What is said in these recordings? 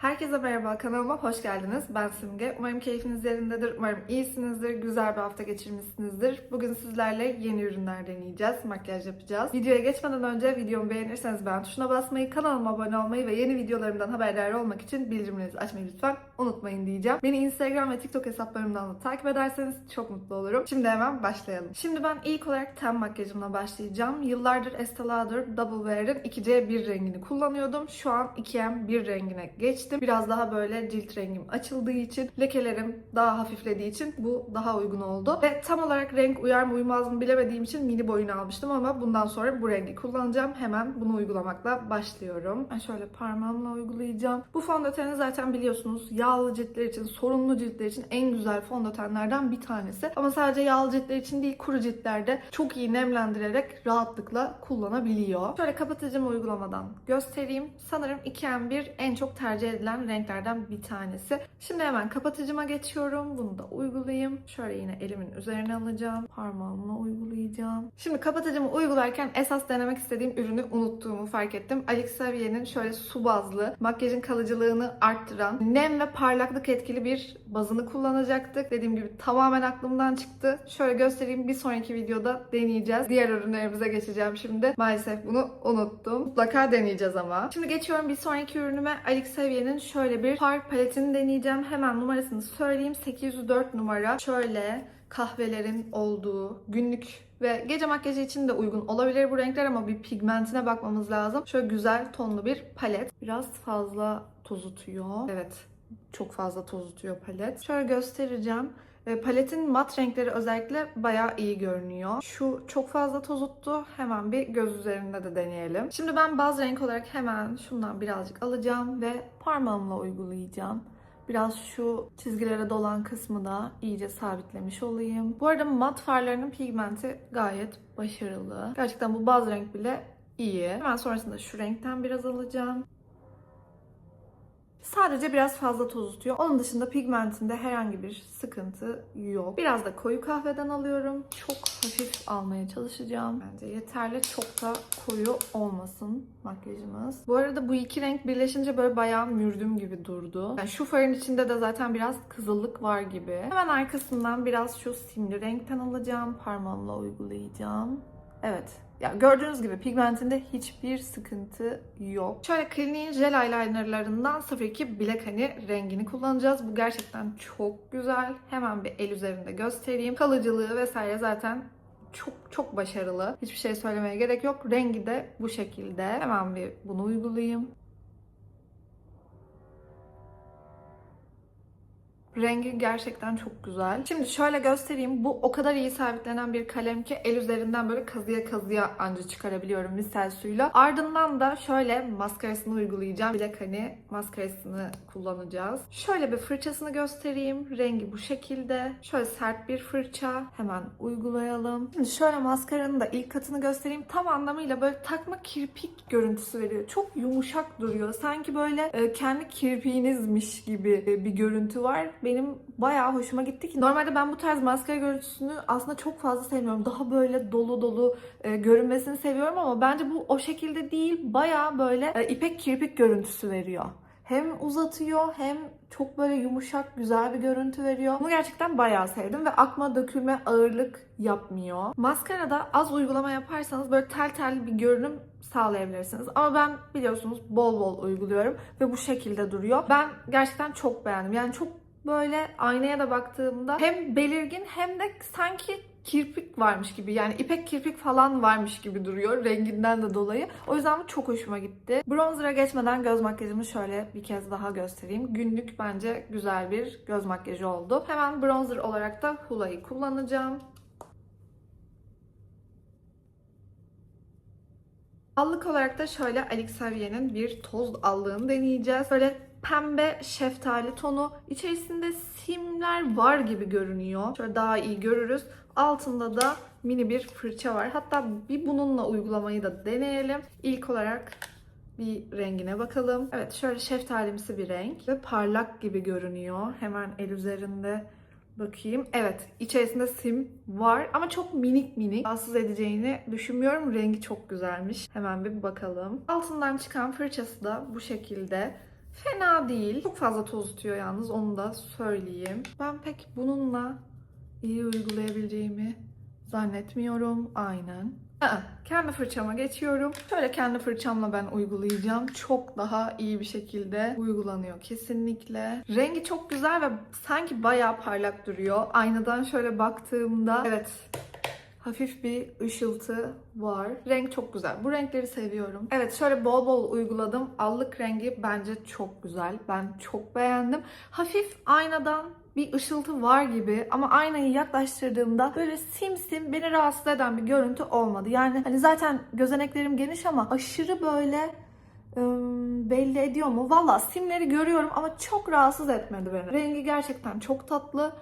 Herkese merhaba, kanalıma hoş geldiniz. Ben Simge. Umarım keyfiniz yerindedir, umarım iyisinizdir, güzel bir hafta geçirmişsinizdir. Bugün sizlerle yeni ürünler deneyeceğiz, makyaj yapacağız. Videoya geçmeden önce videomu beğenirseniz beğen tuşuna basmayı, kanalıma abone olmayı ve yeni videolarımdan haberdar olmak için bildirimlerinizi açmayı lütfen unutmayın diyeceğim. Beni Instagram ve TikTok hesaplarımdan da takip ederseniz çok mutlu olurum. Şimdi hemen başlayalım. Şimdi ben ilk olarak ten makyajımla başlayacağım. Yıllardır Estee Lauder Double Wear'in 2C1 rengini kullanıyordum. Şu an 2M1 rengine geçtim. Biraz daha böyle cilt rengim açıldığı için, lekelerim daha hafiflediği için bu daha uygun oldu. Ve tam olarak renk uyar mı uymaz mı bilemediğim için mini boyunu almıştım ama bundan sonra bu rengi kullanacağım. Hemen bunu uygulamakla başlıyorum. Şöyle parmağımla uygulayacağım. Bu fondöteni zaten biliyorsunuz yağlı ciltler için, sorunlu ciltler için en güzel fondötenlerden bir tanesi. Ama sadece yağlı ciltler için değil, kuru ciltlerde çok iyi nemlendirerek rahatlıkla kullanabiliyor. Şöyle kapatıcımı uygulamadan göstereyim. Sanırım 2M1 en çok tercih edilen renklerden bir tanesi. Şimdi hemen kapatıcıma geçiyorum. Bunu da uygulayayım. Şöyle yine elimin üzerine alacağım. Parmağımla uygulayacağım. Şimdi kapatıcımı uygularken esas denemek istediğim ürünü unuttuğumu fark ettim. Alex Savier'in şöyle su bazlı, makyajın kalıcılığını arttıran, nem ve parlaklık etkili bir bazını kullanacaktık. Dediğim gibi tamamen aklımdan çıktı. Şöyle göstereyim. Bir sonraki videoda deneyeceğiz. Diğer ürünlerimize geçeceğim şimdi. Maalesef bunu unuttum. Mutlaka deneyeceğiz ama. Şimdi geçiyorum bir sonraki ürünüme. Alex Savier'in şöyle bir far paletini deneyeceğim. Hemen numarasını söyleyeyim. 804 numara. Şöyle kahvelerin olduğu günlük ve gece makyajı için de uygun olabilir bu renkler ama bir pigmentine bakmamız lazım. Şöyle güzel tonlu bir palet. Biraz fazla tozutuyor. Evet çok fazla tozutuyor palet. Şöyle göstereceğim. E, Paletin mat renkleri özellikle bayağı iyi görünüyor. Şu çok fazla tozuttu. Hemen bir göz üzerinde de deneyelim. Şimdi ben baz renk olarak hemen şundan birazcık alacağım ve parmağımla uygulayacağım. Biraz şu çizgilere dolan kısmı da iyice sabitlemiş olayım. Bu arada mat farlarının pigmenti gayet başarılı. Gerçekten bu baz renk bile iyi. Hemen sonrasında şu renkten biraz alacağım. Sadece biraz fazla tozutuyor. Onun dışında pigmentinde herhangi bir sıkıntı yok. Biraz da koyu kahveden alıyorum. Çok hafif almaya çalışacağım. Bence yeterli. Çok da koyu olmasın makyajımız. Bu arada bu iki renk birleşince böyle bayağı mürdüm gibi durdu. Yani şu farın içinde de zaten biraz kızıllık var gibi. Hemen arkasından biraz şu simli renkten alacağım. Parmağımla uygulayacağım. Evet. Ya gördüğünüz gibi pigmentinde hiçbir sıkıntı yok. Şöyle Clinique'in jel eyelinerlarından 02 Black Honey rengini kullanacağız. Bu gerçekten çok güzel. Hemen bir el üzerinde göstereyim. Kalıcılığı vesaire zaten çok çok başarılı. Hiçbir şey söylemeye gerek yok. Rengi de bu şekilde. Hemen bir bunu uygulayayım. Rengi gerçekten çok güzel. Şimdi şöyle göstereyim. Bu o kadar iyi sabitlenen bir kalem ki el üzerinden böyle kazıya kazıya anca çıkarabiliyorum misel suyla. Ardından da şöyle maskarasını uygulayacağım. Black Honey maskarasını kullanacağız. Şöyle bir fırçasını göstereyim. Rengi bu şekilde. Şöyle sert bir fırça. Hemen uygulayalım. Şimdi şöyle maskaranın da ilk katını göstereyim. Tam anlamıyla böyle takma kirpik görüntüsü veriyor. Çok yumuşak duruyor. Sanki böyle e, kendi kirpiğinizmiş gibi e, bir görüntü var benim bayağı hoşuma gitti ki normalde ben bu tarz maskara görüntüsünü aslında çok fazla sevmiyorum. Daha böyle dolu dolu e, görünmesini seviyorum ama bence bu o şekilde değil. Bayağı böyle e, ipek kirpik görüntüsü veriyor. Hem uzatıyor hem çok böyle yumuşak güzel bir görüntü veriyor. Bunu gerçekten bayağı sevdim ve akma dökülme ağırlık yapmıyor. Maskarada az uygulama yaparsanız böyle tel tel bir görünüm sağlayabilirsiniz. Ama ben biliyorsunuz bol bol uyguluyorum ve bu şekilde duruyor. Ben gerçekten çok beğendim. Yani çok böyle aynaya da baktığımda hem belirgin hem de sanki kirpik varmış gibi yani ipek kirpik falan varmış gibi duruyor renginden de dolayı. O yüzden bu çok hoşuma gitti. Bronzer'a geçmeden göz makyajımı şöyle bir kez daha göstereyim. Günlük bence güzel bir göz makyajı oldu. Hemen bronzer olarak da Hula'yı kullanacağım. Allık olarak da şöyle Alex Savier'in bir toz allığını deneyeceğiz. Böyle pembe şeftali tonu. İçerisinde simler var gibi görünüyor. Şöyle daha iyi görürüz. Altında da mini bir fırça var. Hatta bir bununla uygulamayı da deneyelim. İlk olarak bir rengine bakalım. Evet şöyle şeftalimsi bir renk ve parlak gibi görünüyor. Hemen el üzerinde bakayım. Evet içerisinde sim var ama çok minik minik. Rahatsız edeceğini düşünmüyorum. Rengi çok güzelmiş. Hemen bir bakalım. Altından çıkan fırçası da bu şekilde. Fena değil. Çok fazla toz tutuyor yalnız onu da söyleyeyim. Ben pek bununla iyi uygulayabileceğimi zannetmiyorum. Aynen. Aa, kendi fırçama geçiyorum. Şöyle kendi fırçamla ben uygulayacağım. Çok daha iyi bir şekilde uygulanıyor kesinlikle. Rengi çok güzel ve sanki bayağı parlak duruyor. Aynadan şöyle baktığımda evet hafif bir ışıltı var. Renk çok güzel. Bu renkleri seviyorum. Evet şöyle bol bol uyguladım. Allık rengi bence çok güzel. Ben çok beğendim. Hafif aynadan bir ışıltı var gibi ama aynayı yaklaştırdığımda böyle simsim beni rahatsız eden bir görüntü olmadı. Yani hani zaten gözeneklerim geniş ama aşırı böyle belli ediyor mu? Valla simleri görüyorum ama çok rahatsız etmedi beni. Rengi gerçekten çok tatlı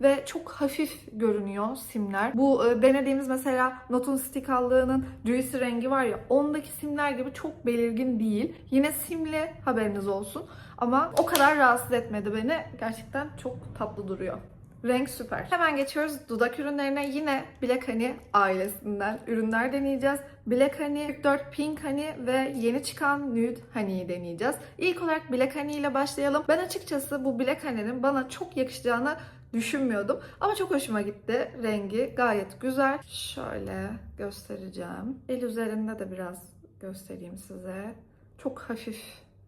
ve çok hafif görünüyor simler. Bu e, denediğimiz mesela Notun Stick allığının Juicy rengi var ya ondaki simler gibi çok belirgin değil. Yine simli haberiniz olsun. Ama o kadar rahatsız etmedi beni. Gerçekten çok tatlı duruyor. Renk süper. Hemen geçiyoruz dudak ürünlerine. Yine Black Honey ailesinden ürünler deneyeceğiz. Black Honey 44 Pink Honey ve yeni çıkan Nude Honey'i deneyeceğiz. İlk olarak Black Honey ile başlayalım. Ben açıkçası bu Black Honey'nin bana çok yakışacağını düşünmüyordum. Ama çok hoşuma gitti. Rengi gayet güzel. Şöyle göstereceğim. El üzerinde de biraz göstereyim size. Çok hafif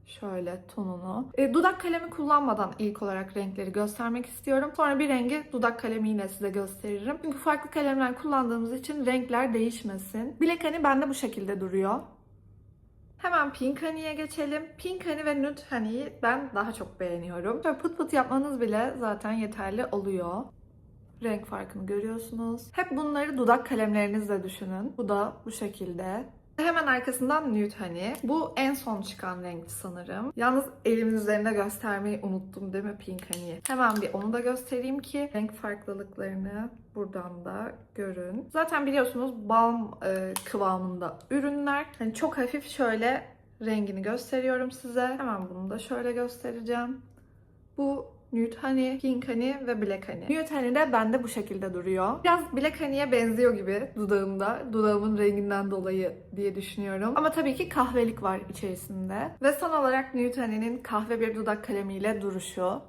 şöyle tonunu. E, dudak kalemi kullanmadan ilk olarak renkleri göstermek istiyorum. Sonra bir rengi dudak kalemiyle size gösteririm. Çünkü farklı kalemler kullandığımız için renkler değişmesin. Black Honey bende bu şekilde duruyor. Hemen Pink Honey'e geçelim. Pink Honey ve Nude Honey'i ben daha çok beğeniyorum. Şöyle pıt pıt yapmanız bile zaten yeterli oluyor. Renk farkını görüyorsunuz. Hep bunları dudak kalemlerinizle düşünün. Bu da bu şekilde. Hemen arkasından Nude Honey. Bu en son çıkan renkti sanırım. Yalnız elimin üzerinde göstermeyi unuttum değil mi Pink Honey'i? Hemen bir onu da göstereyim ki renk farklılıklarını buradan da görün. Zaten biliyorsunuz balm e, kıvamında ürünler. Hani çok hafif şöyle rengini gösteriyorum size. Hemen bunu da şöyle göstereceğim. Bu Nude Honey, Pink Honey ve Black Honey. Nude Honey de bende bu şekilde duruyor. Biraz Black Honey'e benziyor gibi dudağımda. Dudağımın renginden dolayı diye düşünüyorum. Ama tabii ki kahvelik var içerisinde. Ve son olarak Nude Honey'nin kahve bir dudak kalemiyle duruşu.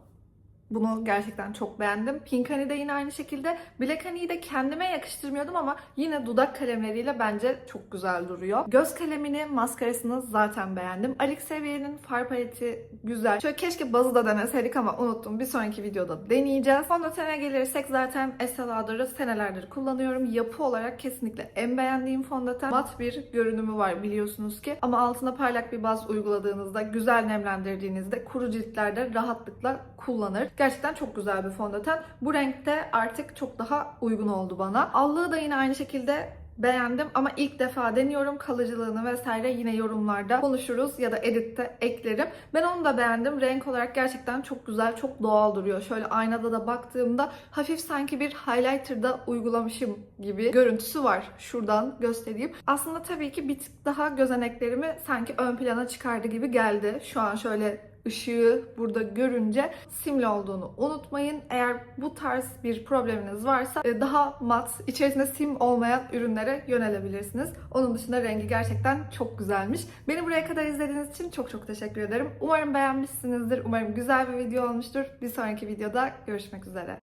Bunu gerçekten çok beğendim. Pink Honey de yine aynı şekilde. Black Honey'i de kendime yakıştırmıyordum ama yine dudak kalemleriyle bence çok güzel duruyor. Göz kalemini, maskarasını zaten beğendim. Alex Sevier'in far paleti güzel. Şöyle keşke bazı da deneseydik ama unuttum. Bir sonraki videoda deneyeceğiz. Fondötene gelirsek zaten Estee Lauder'ı senelerdir kullanıyorum. Yapı olarak kesinlikle en beğendiğim fondöten. Mat bir görünümü var biliyorsunuz ki. Ama altına parlak bir baz uyguladığınızda, güzel nemlendirdiğinizde kuru ciltlerde rahatlıkla kullanır. Gerçekten çok güzel bir fondöten. Bu renkte artık çok daha uygun oldu bana. Allığı da yine aynı şekilde beğendim ama ilk defa deniyorum. Kalıcılığını vesaire yine yorumlarda konuşuruz ya da editte eklerim. Ben onu da beğendim. Renk olarak gerçekten çok güzel, çok doğal duruyor. Şöyle aynada da baktığımda hafif sanki bir highlighter'da uygulamışım gibi görüntüsü var. Şuradan göstereyim. Aslında tabii ki bir tık daha gözeneklerimi sanki ön plana çıkardı gibi geldi. Şu an şöyle ışığı burada görünce simli olduğunu unutmayın. Eğer bu tarz bir probleminiz varsa e, daha mat, içerisinde sim olmayan ürünlere yönelebilirsiniz. Onun dışında rengi gerçekten çok güzelmiş. Beni buraya kadar izlediğiniz için çok çok teşekkür ederim. Umarım beğenmişsinizdir. Umarım güzel bir video olmuştur. Bir sonraki videoda görüşmek üzere.